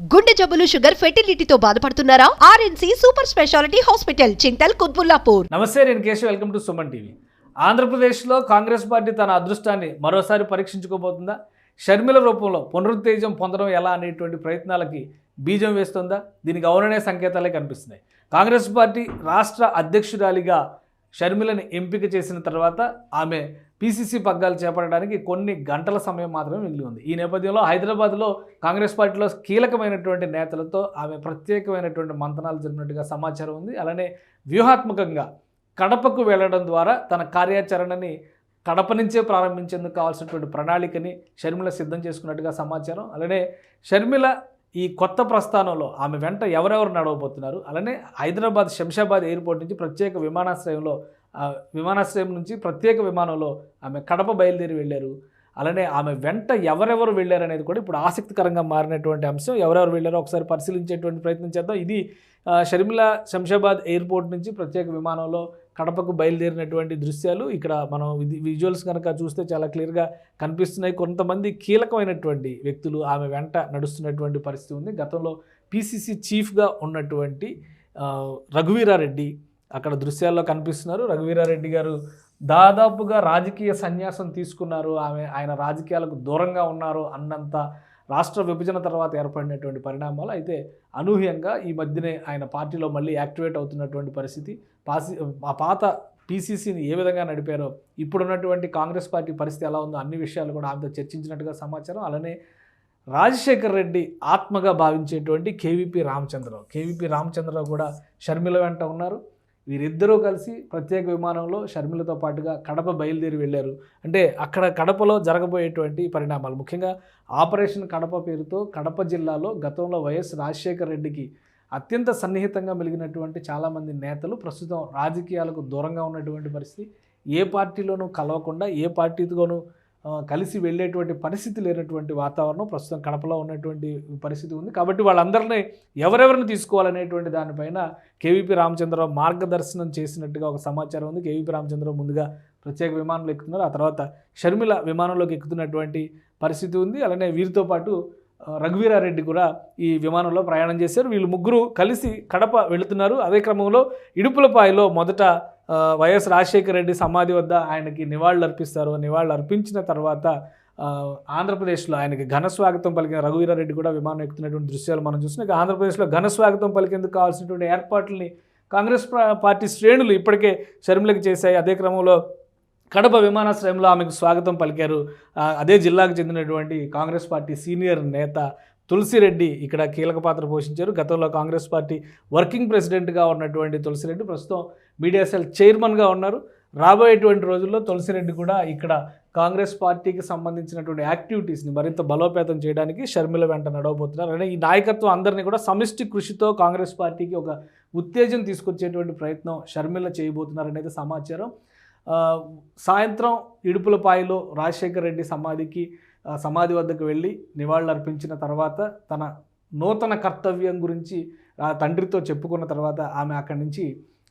గుండె జబ్బులు షుగర్ ఫెర్టిలిటీతో బాధపడుతున్నారా? RNC super speciality hospital Chintal Kutbullapur. నమస్తే నేను Keshav. Welcome to Suman TV. ఆంధ్రప్రదేశ్లో కాంగ్రెస్ పార్టీ తన అదృష్టాన్ని మరోసారి పరీక్షించుకోబోతుందా? షర్మిల రూపంలో పునరుత్తేజం పొందడం ఎలా అనేటువంటి ప్రయత్నాలకి బీజం వేస్తుందా? దీనికి అవుననే సంకేతాలే కనిపిస్తున్నాయి. కాంగ్రెస్ పార్టీ రాష్ట్ర అధ్యక్షురాలిగా షర్మిలని ఎంపిక చేసిన తర్వాత ఆమె పీసీసీ పగ్గాలు చేపట్టడానికి కొన్ని గంటల సమయం మాత్రమే మిగిలి ఉంది. ఈ నేపథ్యంలో హైదరాబాద్లో కాంగ్రెస్ పార్టీలో కీలకమైనటువంటి నేతలతో ఆమె ప్రత్యేకమైనటువంటి మంతనాలు జరిపినట్టుగా సమాచారం ఉంది. అలానే వ్యూహాత్మకంగా కడపకు వెళ్ళడం ద్వారా తన కార్యాచరణని కడప నుంచే ప్రారంభించేందుకు కావాల్సినటువంటి ప్రణాళికని షర్మిల సిద్ధం చేసుకున్నట్టుగా సమాచారం. అలానే షర్మిల ఈ కొత్త ప్రస్థానంలో ఆమె వెంట ఎవరెవరు నడవబోతున్నారు? అలానే హైదరాబాద్ శంషాబాద్ ఎయిర్పోర్ట్ నుంచి ప్రత్యేక విమానాశ్రయంలో విమానాశ్రయం నుంచి ప్రత్యేక విమానంలో ఆమె కడప బయలుదేరి వెళ్ళారు. అలానే ఆమె వెంట ఎవరెవరు వెళ్ళారు అనేది కూడా ఇప్పుడు ఆసక్తికరంగా మారినటువంటి అంశం. ఎవరెవరు వెళ్ళారో ఒకసారి పరిశీలించేటువంటి ప్రయత్నం చేద్దాం. ఇది షర్మిల శంషాబాద్ ఎయిర్పోర్ట్ నుంచి ప్రత్యేక విమానంలో కడపకు బయలుదేరినటువంటి దృశ్యాలు ఇక్కడ మనం విజువల్స్ కనుక చూస్తే చాలా క్లియర్గా కనిపిస్తున్నాయి. కొంతమంది కీలకమైనటువంటి వ్యక్తులు ఆమె వెంట నడుస్తున్నటువంటి పరిస్థితి ఉంది. గతంలో పిసిసి చీఫ్గా ఉన్నటువంటి రఘువీరారెడ్డి అక్కడ దృశ్యాల్లో కనిపిస్తున్నారు. రఘువీరారెడ్డి గారు దాదాపుగా రాజకీయ సన్యాసం తీసుకున్నారు. ఆమె ఆయన రాజకీయాలకు దూరంగా ఉన్నారు అన్నంత రాష్ట్ర విభజన తర్వాత ఏర్పడినటువంటి పరిణామాలు అయితే అనూహ్యంగా ఈ మధ్యనే ఆయన పార్టీలో మళ్ళీ యాక్టివేట్ అవుతున్నటువంటి పరిస్థితి. పాసి ఆ పాత పీసీసీని ఏ విధంగా నడిపారో ఇప్పుడున్నటువంటి కాంగ్రెస్ పార్టీ పరిస్థితి ఎలా ఉందో అన్ని విషయాలు కూడా ఆమెతో చర్చించినట్టుగా సమాచారం. అలానే రాజశేఖర్ రెడ్డి ఆత్మగా భావించేటువంటి కేవీపీ రామచంద్రరావు. కేవీపీ రామచంద్రరావు కూడా షర్మిల వెంట ఉన్నారు. వీరిద్దరూ కలిసి ప్రత్యేక విమానంలో షర్మిలతో పాటుగా కడప బయలుదేరి వెళ్ళారు. అంటే అక్కడ కడపలో జరగబోయేటువంటి పరిణామాలు. ముఖ్యంగా ఆపరేషన్ కడప పేరుతో కడప జిల్లాలో గతంలో వైఎస్ రాజశేఖర్ రెడ్డికి అత్యంత సన్నిహితంగా మెలిగినటువంటి చాలామంది నేతలు ప్రస్తుతం రాజకీయాలకు దూరంగా ఉన్నటువంటి పరిస్థితి. ఏ పార్టీలోనూ కలవకుండా ఏ పార్టీతోనూ కలిసి వెళ్ళేటువంటి పరిస్థితి లేనటువంటి వాతావరణం ప్రస్తుతం కడపలో ఉన్నటువంటి పరిస్థితి ఉంది. కాబట్టి వాళ్ళందరినీ ఎవరెవరిని తీసుకోవాలనేటువంటి దానిపైన కేవీపీ రామచంద్రరావు మార్గదర్శనం చేసినట్టుగా ఒక సమాచారం ఉంది. కేవీపీ రామచంద్రరావు ముందుగా ప్రత్యేక విమానంలో ఎక్కుతున్నారు. ఆ తర్వాత షర్మిల విమానంలోకి ఎక్కుతున్నటువంటి పరిస్థితి ఉంది. అలానే వీరితో పాటు రఘువీరారెడ్డి కూడా ఈ విమానంలో ప్రయాణం చేశారు. వీళ్ళు ముగ్గురు కలిసి కడప వెళుతున్నారు. అదే క్రమంలో ఇడుపులపాయలో మొదట వైఎస్ రాజశేఖర రెడ్డి సమాధి వద్ద ఆయనకి నివాళులు అర్పిస్తారు నివాళులు అర్పించిన తర్వాత ఆంధ్రప్రదేశ్లో ఆయనకి ఘన స్వాగతం పలికిన రఘువీరారెడ్డి కూడా విమానం ఎక్కుతున్నటువంటి దృశ్యాలు మనం చూస్తున్నాం. ఇక ఆంధ్రప్రదేశ్లో ఘన స్వాగతం పలికేందుకు కావాల్సినటువంటి ఏర్పాట్లని కాంగ్రెస్ పార్టీ శ్రేణులు ఇప్పటికే షర్మిలకు చేశాయి. అదే క్రమంలో కడప విమానాశ్రయంలో ఆమెకు స్వాగతం పలికారు. అదే జిల్లాకు చెందినటువంటి కాంగ్రెస్ పార్టీ సీనియర్ నేత తులసిరెడ్డి ఇక్కడ కీలక పాత్ర పోషించారు. గతంలో కాంగ్రెస్ పార్టీ వర్కింగ్ ప్రెసిడెంట్గా ఉన్నటువంటి తులసిరెడ్డి ప్రస్తుతం మీడియా సెల్ చైర్మన్గా ఉన్నారు. రాబోయేటువంటి రోజుల్లో తులసిరెడ్డి కూడా ఇక్కడ కాంగ్రెస్ పార్టీకి సంబంధించినటువంటి యాక్టివిటీస్ని మరింత బలోపేతం చేయడానికి షర్మిల వెంట నడవబోతున్నారు. అంటే ఈ నాయకత్వం అందరినీ కూడా సమిష్టి కృషితో కాంగ్రెస్ పార్టీకి ఒక ఉత్తేజం తీసుకొచ్చేటువంటి ప్రయత్నం షర్మిల చేయబోతున్నారనేది సమాచారం. సాయంత్రం ఇడుపులపాయలో రాజశేఖర రెడ్డి సమాధికి సమాధి వద్దకు వెళ్ళి నివాళులు అర్పించిన తర్వాత తన నూతన కర్తవ్యం గురించి ఆ తండ్రితో చెప్పుకున్న తర్వాత ఆమె అక్కడి నుంచి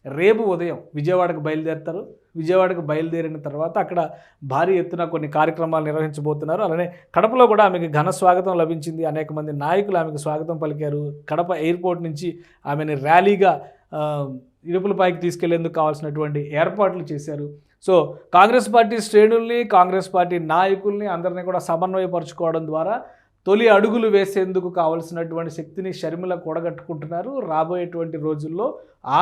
రేపు ఉదయం విజయవాడకు బయలుదేరుతారు. విజయవాడకు బయలుదేరిన తర్వాత అక్కడ భారీ ఎత్తున కొన్ని కార్యక్రమాలు నిర్వహించబోతున్నారు. అలానే కడపలో కూడా ఆమెకి ఘన స్వాగతం లభించింది. అనేక మంది నాయకులు ఆమెకు స్వాగతం పలికారు. కడప ఎయిర్పోర్ట్ నుంచి ఆమెని ర్యాలీగా ఇరుపులపైకి ఇడుపులపైకి తీసుకెళ్ళేందుకు కావాల్సినటువంటి ఏర్పాట్లు చేశారు. సో కాంగ్రెస్ పార్టీ శ్రేణుల్ని కాంగ్రెస్ పార్టీ నాయకుల్ని అందరినీ కూడా సమన్వయపరచుకోవడం ద్వారా తొలి అడుగులు వేసేందుకు కావలసినటువంటి శక్తిని షర్మిల కూడగట్టుకుంటున్నారు. రాబోయేటువంటి రోజుల్లో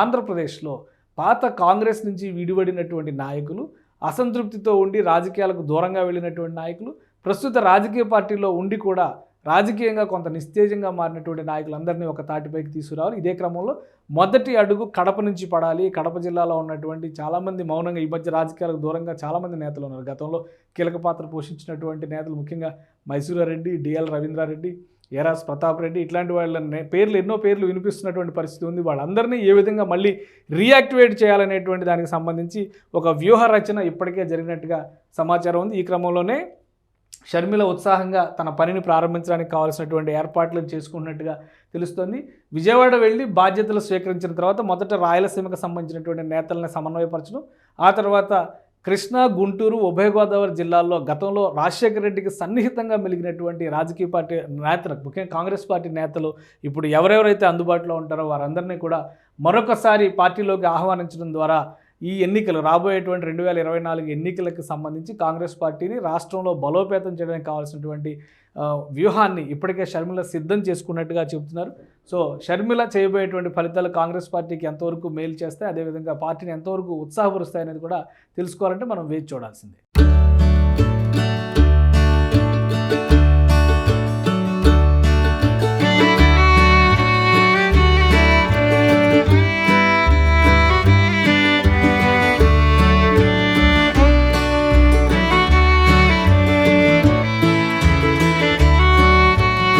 ఆంధ్రప్రదేశ్లో పాత కాంగ్రెస్ నుంచి విడివడినటువంటి నాయకులు అసంతృప్తితో ఉండి రాజకీయాలకు దూరంగా వెళ్ళినటువంటి నాయకులు ప్రస్తుత రాజకీయ పార్టీలో ఉండి కూడా రాజకీయంగా కొంత నిస్తేజంగా మారినటువంటి నాయకులందరినీ ఒక తాటిపైకి తీసుకురావాలి. ఇదే క్రమంలో మొదటి అడుగు కడప నుంచి పడాలి. కడప జిల్లాలో ఉన్నటువంటి చాలామంది మౌనంగా ఈ మధ్య రాజకీయాలకు దూరంగా చాలామంది నేతలు ఉన్నారు. గతంలో కీలక పాత్ర పోషించినటువంటి నేతలు ముఖ్యంగా మైసూరారెడ్డి డిఎల్ రవీంద్రారెడ్డి ఏరాస్ ప్రతాప్ రెడ్డి ఇట్లాంటి వాళ్ళ పేర్లు ఎన్నో పేర్లు వినిపిస్తున్నటువంటి పరిస్థితి ఉంది. వాళ్ళందరినీ ఏ విధంగా మళ్ళీ రియాక్టివేట్ చేయాలనేటువంటి దానికి సంబంధించి ఒక వ్యూహ రచన ఇప్పటికే జరిగినట్టుగా సమాచారం ఉంది. ఈ క్రమంలోనే షర్మిల ఉత్సాహంగా తన పనిని ప్రారంభించడానికి కావాల్సినటువంటి ఏర్పాట్లను చేసుకున్నట్టుగా తెలుస్తోంది. విజయవాడ వెళ్ళి బాధ్యతలు స్వీకరించిన తర్వాత మొదట రాయలసీమకు సంబంధించినటువంటి నేతలను సమన్వయపరచడం ఆ తర్వాత కృష్ణా గుంటూరు ఉభయ గోదావరి జిల్లాల్లో గతంలో రాజశేఖర రెడ్డికి సన్నిహితంగా మెలిగినటువంటి రాజకీయ పార్టీ నేతలు ముఖ్యంగా కాంగ్రెస్ పార్టీ నేతలు ఇప్పుడు ఎవరెవరైతే అందుబాటులో ఉంటారో వారందరినీ కూడా మరొకసారి పార్టీలోకి ఆహ్వానించడం ద్వారా ఈ ఎన్నికలు రాబోయేటువంటి రెండు వేల ఇరవై నాలుగు ఎన్నికలకు సంబంధించి కాంగ్రెస్ పార్టీని రాష్ట్రంలో బలోపేతం చేయడానికి కావాల్సినటువంటి వ్యూహాన్ని ఇప్పటికే షర్మిల సిద్ధం చేసుకున్నట్టుగా చెబుతున్నారు. సో షర్మిల చేయబోయేటువంటి ఫలితాలు కాంగ్రెస్ పార్టీకి ఎంతవరకు మేలు చేస్తాయి అదేవిధంగా పార్టీని ఎంతవరకు ఉత్సాహపరుస్తాయి అనేది కూడా తెలుసుకోవాలంటే మనం వేచి చూడాల్సిందే.